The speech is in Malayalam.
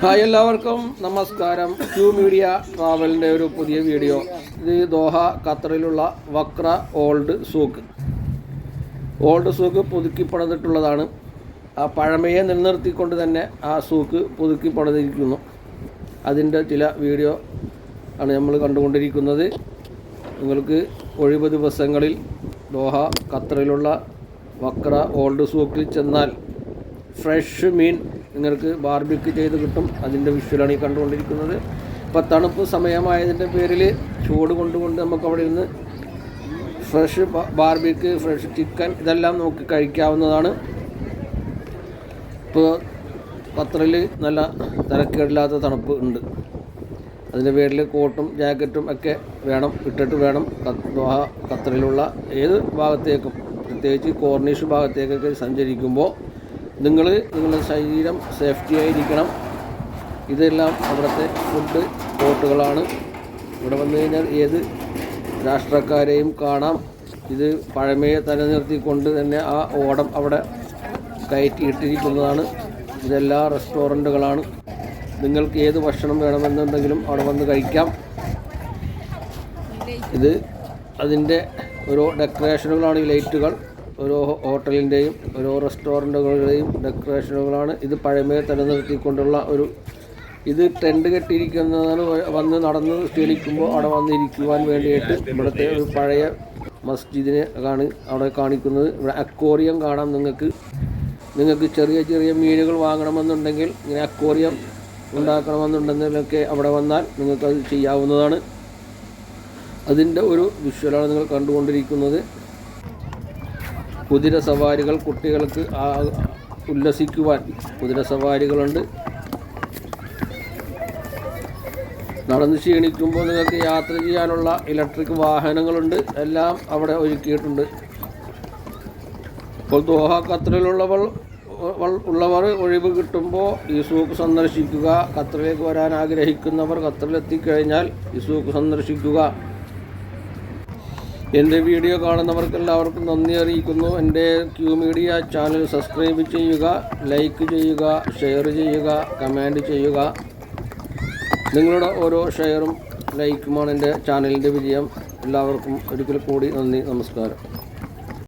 ഹായ് എല്ലാവർക്കും. നമസ്കാരം. ക്യൂ മീഡിയ ട്രാവലിന്റെ ഒരു പുതിയ വീഡിയോ. ഇത് Doha ഖത്തറിലുള്ള Wakra old souq. Old souq പുതുക്കി പണിതിട്ടുള്ളതാണ് ആ പഴമയെ നിലനിർത്തിക്കൊണ്ട് തന്നെ ആ സൂക്ക് പുതുക്കി പണിതിരിക്കുന്നു അതിന്റെ ചില വീഡിയോ ആണ് നമ്മൾ കണ്ടുകൊണ്ടിരിക്കുന്നത്. നിങ്ങൾക്ക് ഒഴിവ് ദിവസങ്ങളിൽ ദോഹ ഖത്തറിലുള്ള വക്ര ഓൾഡ് സൂക്കിൽ ചെന്നാൽ ഫ്രഷ് മീൻ നിങ്ങൾക്ക് ബാർബിക്ക് ചെയ്ത് കിട്ടും. അതിന്റെ വിഷ്വലാണ് ഈ കണ്ടുകൊണ്ടിരിക്കുന്നത്. ഇപ്പോൾ തണുപ്പ് സമയമായതിന്റെ പേരിൽ ചൂട് കൊണ്ടുകൊണ്ട് നമുക്ക് അവിടെ ഇരുന്ന് ഫ്രഷ് ബാർബിക്ക് ഫ്രഷ് ചിക്കൻ ഇതെല്ലാം നമുക്ക് കഴിക്കാവുന്നതാണ്. ഇപ്പോൾ പത്രയിൽ നല്ല തിരക്കേടില്ലാത്ത തണുപ്പ് ഉണ്ട്. അതിന്റെ പേരിൽ കോട്ടും ജാക്കറ്റും ഒക്കെ വേണം ഇട്ടിട്ട് വേണം ദോഹ ഏത് ഭാഗത്തേക്കും. പ്രത്യേകിച്ച് കോർണിഷ് ഭാഗത്തേക്കൊക്കെ സഞ്ചരിക്കുമ്പോൾ നിങ്ങൾ നിങ്ങളുടെ ശരീരം സേഫ്റ്റി ആയിരിക്കണം. ഇതെല്ലാം അവിടുത്തെ ഫുഡ് കോട്ടുകളാണ് ഇവിടെ വന്നു കഴിഞ്ഞാൽ ഏത് രാഷ്ട്രക്കാരെയും കാണാം. ഇത് പഴമയെ തലനിർത്തിക്കൊണ്ട് തന്നെ ആ ഓടം അവിടെ കയറ്റിയിട്ടിരിക്കുന്നതാണ് ഇതെല്ലാ റെസ്റ്റോറന്റുകളാണ്. നിങ്ങൾക്ക് ഏത് ഭക്ഷണം വേണമെന്നുണ്ടെങ്കിലും അവിടെ വന്ന് കഴിക്കാം. ഇത് അതിന്റെ ഓരോ ഡെക്കറേഷനുകളാണ് ഈ ലൈറ്റുകൾ ഓരോ ഹോട്ടലിന്റെയും ഓരോ റെസ്റ്റോറന്റുകളുടെയും ഡെക്കറേഷനുകളാണ് ഇത് പഴമയെ നിലനിർത്തിക്കൊണ്ടുള്ള ഒരു ഇത് ടെന്റ് കെട്ടിയിരിക്കുന്നതാണ് വന്ന് നടന്ന് ക്ഷീണിക്കുമ്പോൾ അവിടെ വന്നിരിക്കുവാൻ വേണ്ടിയിട്ട് ഇവിടുത്തെ ഒരു പഴയ മസ്ജിദിനെ ആണ് അവിടെ കാണിക്കുന്നത്. ഇവിടെ അക്വോറിയം കാണാം നിങ്ങൾക്ക്. നിങ്ങൾക്ക് ചെറിയ ചെറിയ മീനുകൾ വാങ്ങണമെന്നുണ്ടെങ്കിൽ ഇങ്ങനെ അക്വോറിയം ഉണ്ടാക്കണമെന്നുണ്ടെങ്കിലൊക്കെ അവിടെ വന്നാൽ നിങ്ങൾക്കത് ചെയ്യാവുന്നതാണ്. അതിന്റെ ഒരു വിഷ്വലാണ് നിങ്ങൾ കണ്ടുകൊണ്ടിരിക്കുന്നത്. കുതിര സവാരികൾ കുട്ടികൾക്ക് ഉല്ലസിക്കുവാൻ കുതിര സവാരികളുണ്ട്. നടന്ന് ക്ഷീണിക്കുമ്പോൾ നിങ്ങൾക്ക് യാത്ര ചെയ്യാനുള്ള ഇലക്ട്രിക് വാഹനങ്ങളുണ്ട്. എല്ലാം അവിടെ ഒരുക്കിയിട്ടുണ്ട്. ഇപ്പോൾ ദോഹ ഖത്തറിലുള്ളവൾ വൾ- ഉള്ളവർ ഒഴിവ് കിട്ടുമ്പോൾ ഈ സൂക്ക് സന്ദർശിക്കുക. ഖത്തറിലേക്ക് വരാൻ ആഗ്രഹിക്കുന്നവർ ഖത്തറിലെത്തിക്കഴിഞ്ഞാൽ ഈ സൂക്ക് സന്ദർശിക്കുക. എന്റെ വീഡിയോ കാണുന്നവർക്ക് എല്ലാവർക്കും നന്ദി അറിയിക്കുന്നു. എന്റെ ക്യൂ മീഡിയ ചാനൽ സബ്സ്ക്രൈബ് ചെയ്യുക ലൈക്ക് ചെയ്യുക ഷെയർ ചെയ്യുക കമന്റ് ചെയ്യുക. നിങ്ങളുടെ ഓരോ ഷെയറും ലൈക്കുമാണ് എന്റെ ചാനലിന്റെ വിജയം. എല്ലാവർക്കും ഒരിക്കൽ കൂടി നന്ദി നമസ്കാരം.